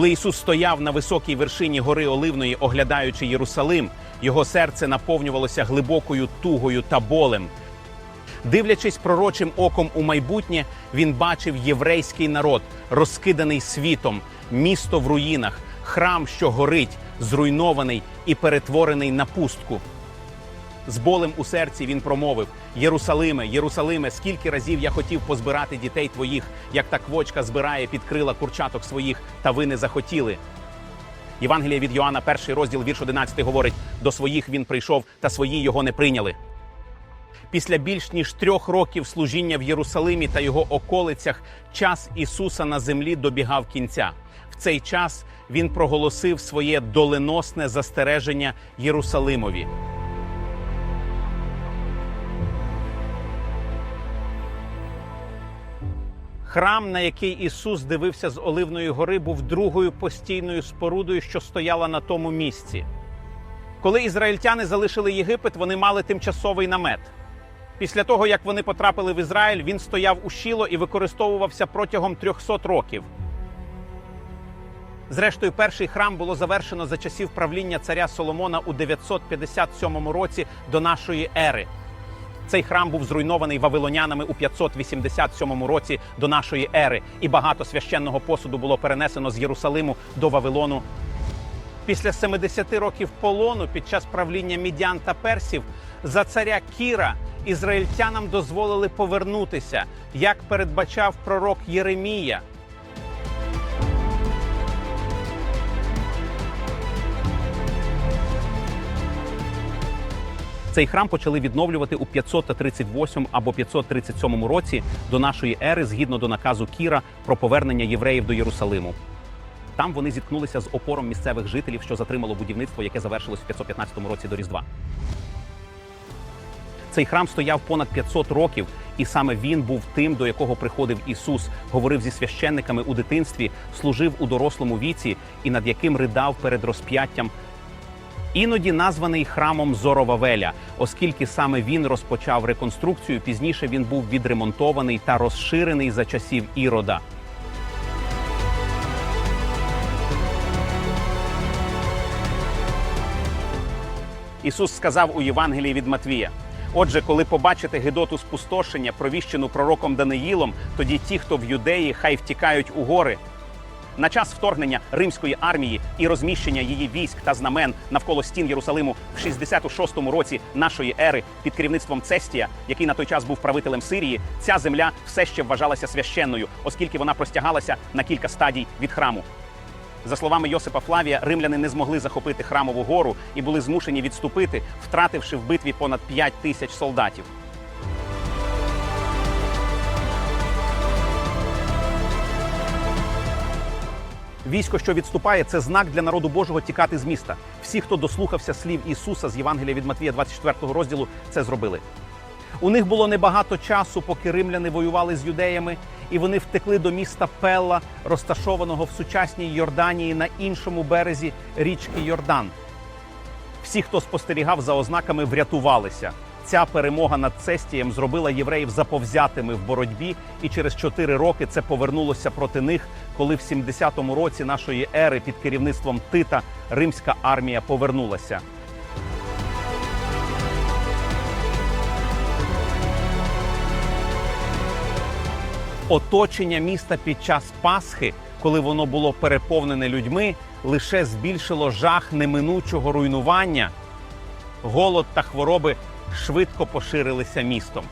Коли Ісус стояв на високій вершині гори Оливної, оглядаючи Єрусалим, його серце наповнювалося глибокою тугою та болем. Дивлячись пророчим оком у майбутнє, він бачив єврейський народ, розкиданий світом, місто в руїнах, храм, що горить, зруйнований і перетворений на пустку. З болем у серці він промовив: Єрусалиме, Єрусалиме, скільки разів я хотів позбирати дітей твоїх, як та квочка збирає під крила курчаток своїх, та ви не захотіли. Євангелія від Йоанна, перший розділ, вірш 11, говорить: до своїх він прийшов, та свої його не прийняли. Після більш ніж трьох років служіння в Єрусалимі та його околицях час Ісуса на землі добігав кінця. В цей час він проголосив своє доленосне застереження Єрусалимові. Храм, на який Ісус дивився з Оливної гори, був другою постійною спорудою, що стояла на тому місці. Коли ізраїльтяни залишили Єгипет, вони мали тимчасовий намет. Після того, як вони потрапили в Ізраїль, він стояв у Шіло і використовувався протягом 300 років. Зрештою, перший храм було завершено за часів правління царя Соломона у 957 році до нашої ери. Цей храм був зруйнований вавилонянами у 587 році до нашої ери, і багато священного посуду було перенесено з Єрусалиму до Вавилону. Після 70 років полону під час правління мідян та персів за царя Кіра ізраїльтянам дозволили повернутися, як передбачав пророк Єремія. Цей храм почали відновлювати у 538 або 537 році до нашої ери, згідно до наказу Кіра про повернення євреїв до Єрусалиму. Там вони зіткнулися з опором місцевих жителів, що затримало будівництво, яке завершилось в 515 році до Різдва. Цей храм стояв понад 500 років, і саме він був тим, до якого приходив Ісус, говорив зі священниками у дитинстві, служив у дорослому віці і над яким ридав перед розп'яттям іноді названий храмом Зоровавеля, оскільки саме він розпочав реконструкцію. Пізніше він був відремонтований та розширений за часів Ірода. Ісус сказав у Євангелії від Матвія: Отже, коли побачите гидоту спустошення, провіщену пророком Даниїлом, тоді ті, хто в юдеї, хай втікають у гори. На час вторгнення римської армії і розміщення її військ та знамен навколо стін Єрусалиму в 66-му році нашої ери під керівництвом Цестія, який на той час був правителем Сирії, ця земля все ще вважалася священною, оскільки вона простягалася на кілька стадій від храму. За словами Йосипа Флавія, римляни не змогли захопити храмову гору і були змушені відступити, втративши в битві понад 5 тисяч солдатів. Військо, що відступає, це знак для народу Божого тікати з міста. Всі, хто дослухався слів Ісуса з Євангелія від Матвія, 24 розділу, це зробили. У них було небагато часу, поки римляни воювали з юдеями, і вони втекли до міста Пелла, розташованого в сучасній Йорданії на іншому березі річки Йордан. Всі, хто спостерігав за ознаками, врятувалися. Ця перемога над Цестієм зробила євреїв заповзятими в боротьбі, і через чотири роки це повернулося проти них, коли в 70-му році нашої ери під керівництвом Тита римська армія повернулася. Оточення міста під час Пасхи, коли воно було переповнене людьми, лише збільшило жах неминучого руйнування. Голод та хвороби швидко поширилися містом.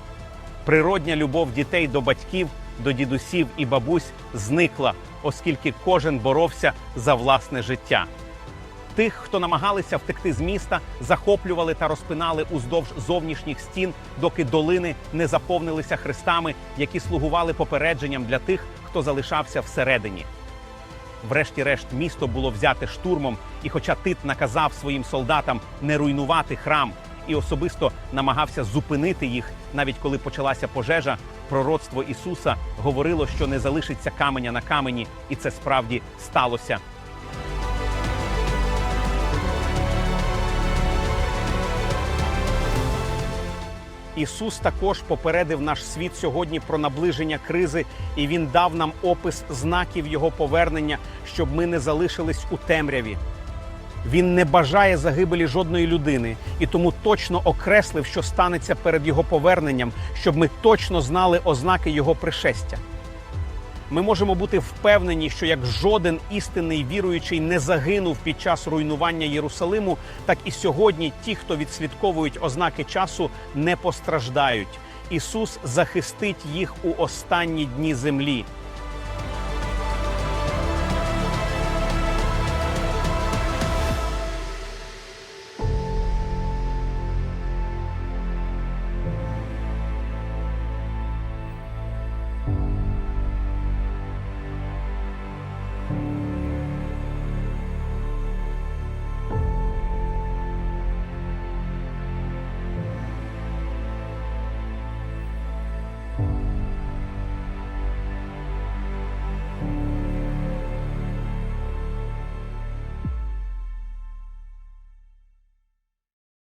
Природня любов дітей до батьків, до дідусів і бабусь зникла, оскільки кожен боровся за власне життя. Тих, хто намагалися втекти з міста, захоплювали та розпинали уздовж зовнішніх стін, доки долини не заповнилися хрестами, які слугували попередженням для тих, хто залишався всередині. Врешті-решт, місто було взяте штурмом, і хоча Тит наказав своїм солдатам не руйнувати храм і особисто намагався зупинити їх, навіть коли почалася пожежа, пророцтво Ісуса говорило, що не залишиться каменя на камені, і це справді сталося. Ісус також попередив наш світ сьогодні про наближення кризи, і Він дав нам опис знаків Його повернення, щоб ми не залишились у темряві. Він не бажає загибелі жодної людини і тому точно окреслив, що станеться перед його поверненням, щоб ми точно знали ознаки його пришестя. Ми можемо бути впевнені, що як жоден істинний віруючий не загинув під час руйнування Єрусалиму, так і сьогодні ті, хто відслідковують ознаки часу, не постраждають. Ісус захистить їх у останні дні землі.